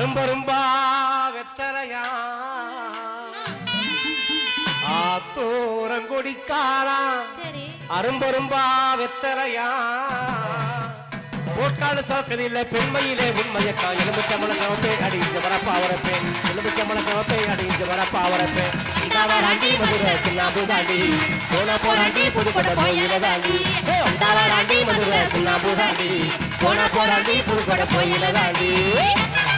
அரும்பரும்பா கொடிக்காலா சரி. அரும்பரும்பா வெத்தலையா போட்டாலும் சாக்கதில்ல பெண்மையிலே உண்மையக்கா. எலும்பு சம்பள சவப்பே அடிஞ்ச வரப்பா வரப்பே எலும்பு சம்பள சவப்பே அடிஞ்ச வரப்பா வரப்பே இந்தாவராண்டி மதுரை சுண்ணாம்புதாண்டி போனா போறாண்டி புதுக்கோட்டை போயிலதாண்டி இந்தாவராண்டி மதுரை சுண்ணாம்புதாண்டி போனா போறாண்டி புதுக்கோட்டை போயிலதாண்டி வேப்புல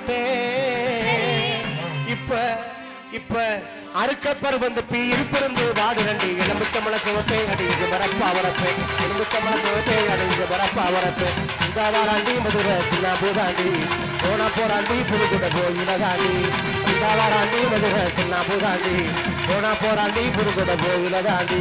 நாத்து விட்டே இப்ப இப்ப அறுக்கப்பர் வந்து பீ இருப்பிருந்து வாடு நண்டி எலும்புச்சம்பள சிவப்பே அடிஞ்சு வரப்பா வரப்பே. எலும்புச்சம்பள சிவப்பே அடிஞ்சு வரப்பா வரப்பே. இந்தாவாராண்டி மதுரை சின்னாபூதாண்டி. போனா போராண்டி புதுகுட போயிலதாண்டி இந்தாவாராண்டி மதுரை சின்னாபூதாண்டி. போனா போராண்டி புதுகுட போயிலதாண்டி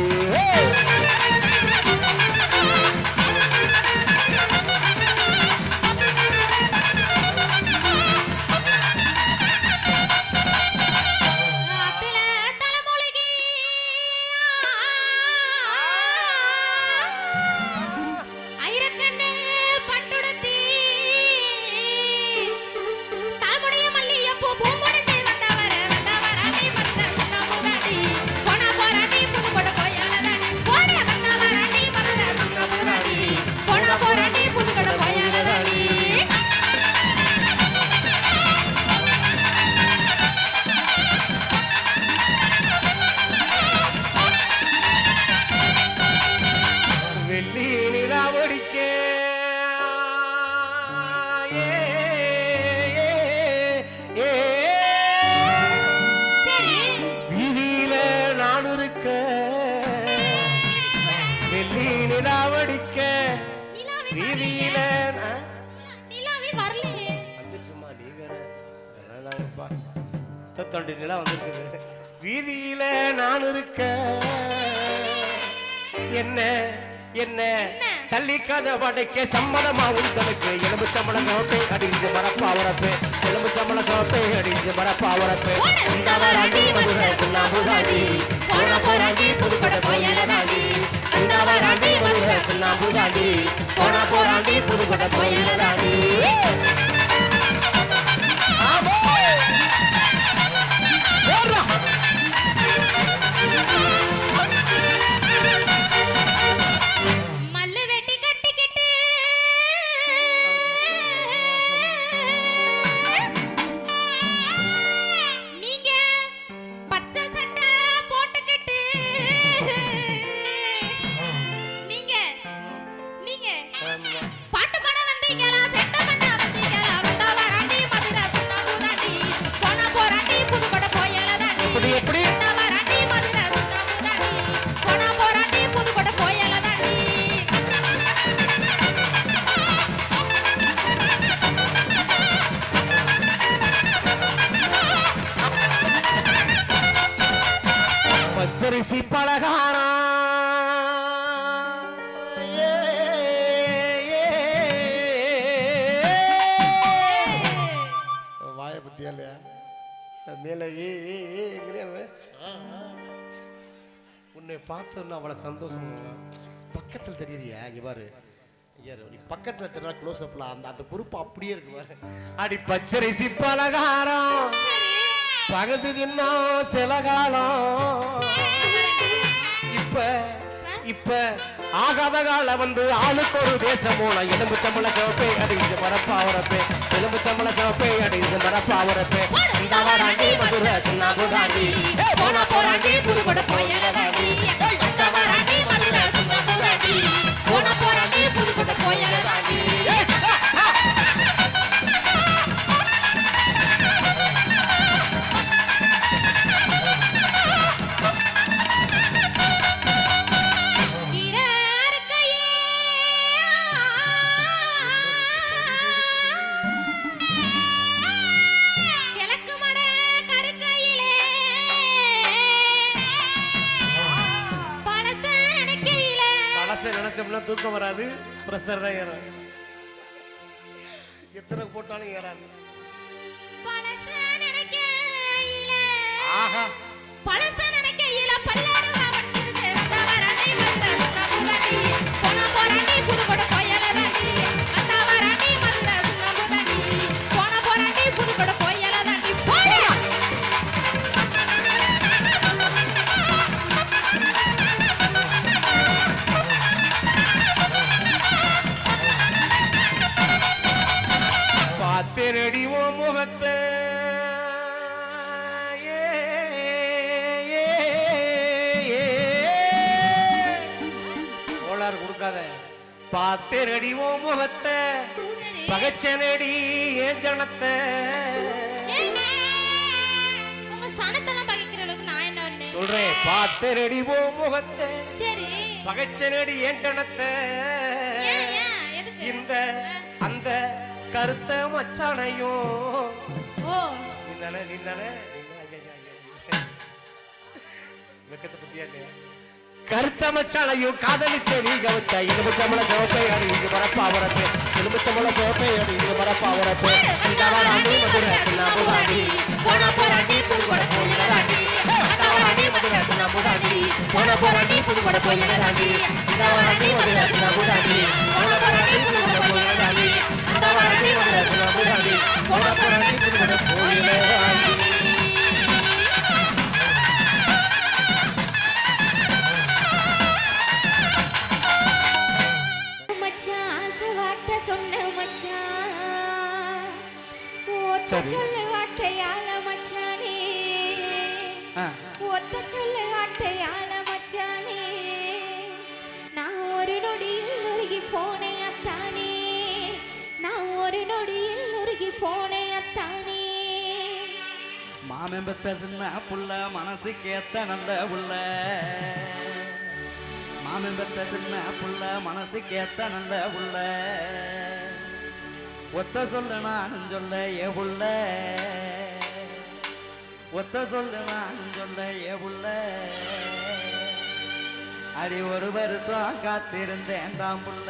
நிலாவே வீதியில. நீ தொண்டு நிலா வந்திருக்குது. வீதியில நான் இருக்க. என்ன என்ன? தள்ளி கதை படைக்க சம்மதமா உந்தனுக்கு எலும்பு சம்பள சவப்பை அடிஞ்சு மரப்பா வரப்பே எலும்பு சம்பள சவப்பை அடிஞ்சு மரப்பா வரப்பே வந்தவராண்டி மதுரை சுண்ணாம்புதாண்டி போனா போராண்டி புதுக்கோட்டை போயலதாண்டி வராண்டி மதுரை சுண்ணாம்புதாண்டி போனா போராண்டி புதுக்கோட்டை போயலதாண்டி ஆமா! பேசி பழகானா ஏ, வாய பத்தியா இல்லையா மேல ஆ, உன்னை பார்த்தோன்னா அவ்வளவு சந்தோஷம். பக்கத்தில் தெரியறியா? இங்க பாரு. நீ பக்கத்துல தெரியல க்ளோஸ் அப்ல அந்த அந்த பொறுப்பு அப்படியே இருக்கு பாரு. அடி பச்சரிசி பலகாரம் பகத்து தின்னும் சில காலம் இப்ப இப்ப ஆகாத கால வந்து ஆளுக்கு ஒரு தேசம் போன எலும்பு சம்பள சிவப்பே அடிஞ்சு மரப்பா வரப்பே எலும்பு சம்பள சிவப்பே அடிஞ்சு மரப்பா வரப்பே இந்த வாராண்டி மதுரை சின்ன தாண்டி போனா போராண்டி புதுக்கோட்டை போயலதாண்டி நினைச்சோம்னா தூக்கம் வராது. பிரஷர் தான் ஏறும். எத்தனை போட்டாலும் ஏறாது. ஆஹா. பழச பகச்சனடி ஏன் ஜனத்தை? சொல்றேன் பார்த்தேனடி ஓ முகத்தை. சரி. பகச்சனடி ஏன் எதுக்கு? இந்த அந்த கருத்த மச்சானையும். நீந்தானே நீந்தானே வெக்கத்தை பத்தியா இல்லையா? கருத்த மச்சானையும் காதலிச்ச நீ கவுத்த. எலும்பு சம்பள சிவப்பை அடி எலுமிச்சம்பழ சோப்பே வரப்பே அடி இங்கு மரப்பா வரப்பே இந்த மதுரை சின்னாபுராண்டி போன போராண்டி புதுக்கோட்டை போயலதாண்டி அந்த வராண்டி மதுரை சுந்தரபுராண்டி போன போராண்டி புதுக்கோட்டை போயலதாண்டி இந்த வராண்டி மதுரை சுந்தரபுராண்டி போன போராண்டி புதுக்கோட்டை போயலதாண்டி அந்த வராண்டி மதுரை சுந்தரபுராண்டி போனா போராண்டி புதுக்கோட்டை போயலதாண்டி சரி. சொல்லு வாட்டையால மச்சானே. ஒத்த சொல்லு வாட்டையால மச்சானே. நான் ஒரு நொடியில் உருகி போனேன் அத்தானே. நான் ஒரு நொடியில் உருகி போனேன் அத்தானே. மாமன் பெத்த சின்ன புள்ள மனசுக்கு ஏத்த நல்ல புள்ள. மாமன் பெத்த சின்ன புள்ள மனசுக்கு ஏத்த நல்ல புள்ள. ஒத்த சொல்ல நானும் சொல்ல ஏ புள்ள. ஒத்த சொல்ல நானும் சொல்ல ஏ புள்ள. அடி ஒரு வருஷம் காத்திருந்தேன் தான் புள்ள.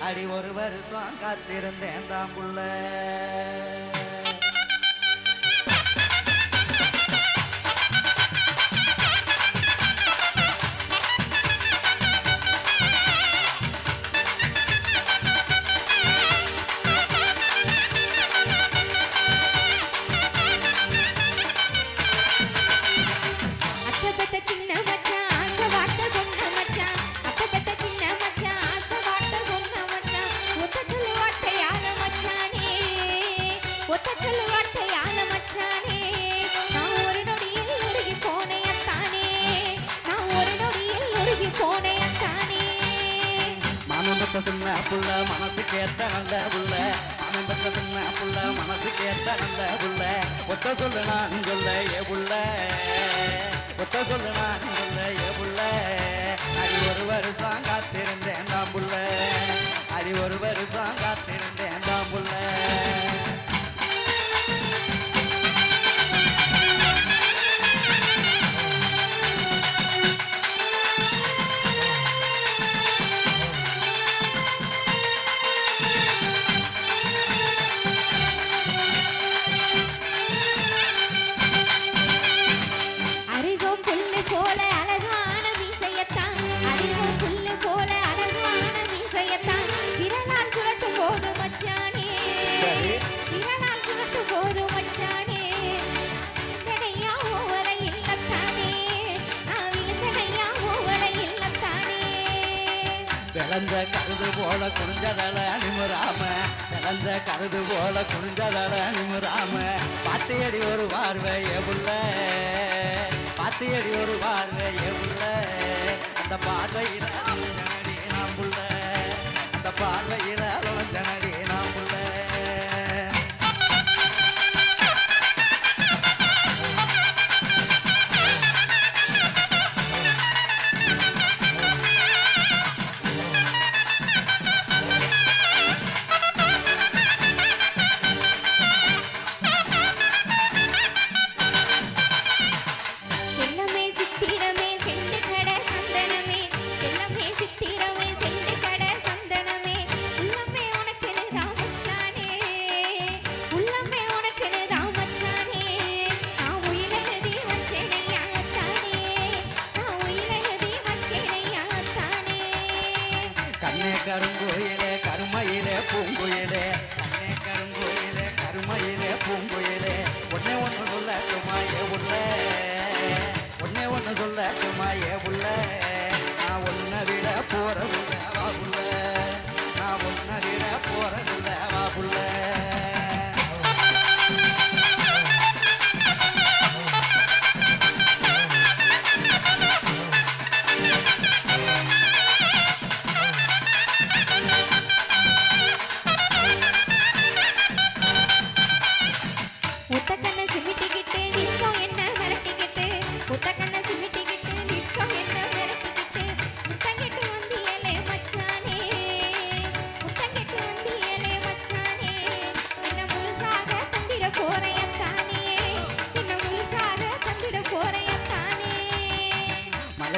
அடி ஒரு வருஷம் காத்திருந்தேன் தான் புள்ள. மாமன் சின்ன புள்ள மனசு கேட்ட நல்ல புள்ள. மாமன் பெத்த சின்ன புள்ள மனசு கேட்ட நல்ல புள்ள. ஒத்த சொல்ல நான் சொல்ல ஏ புள்ள. ஒத்த சொல்ல நான் சொல்ல ஏ புள்ள. அடி ஒரு வருஷம் பிறந்த கருது போல குறிஞ்சதல நிமுறாம பிறந்த கருது போல குறிஞ்சதல நிமுறாம பாத்தியடி ஒரு பார்வை எவுள்ள பாத்தியடி ஒரு பார்வை எவுள்ள அந்த பார்வையில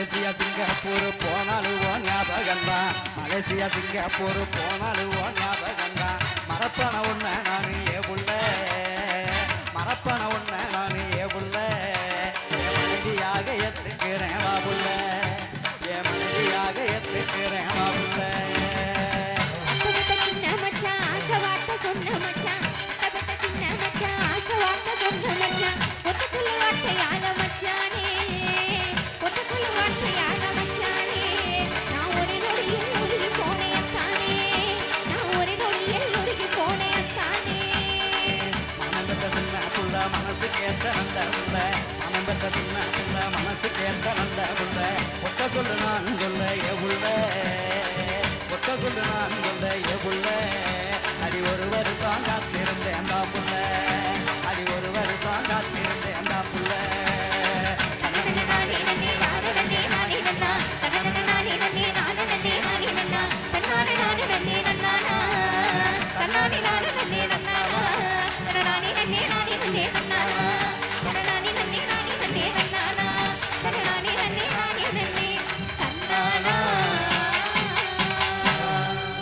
மலேசியா சிங்கப்பூர் போனாலும் ஓ ஞாபகம் தான் மலேசியா சிங்கப்பூர் போனாலும் ஓ ஞாபகம் தான் மரப்பான ஒன்று நான் ஏ doesn't matter.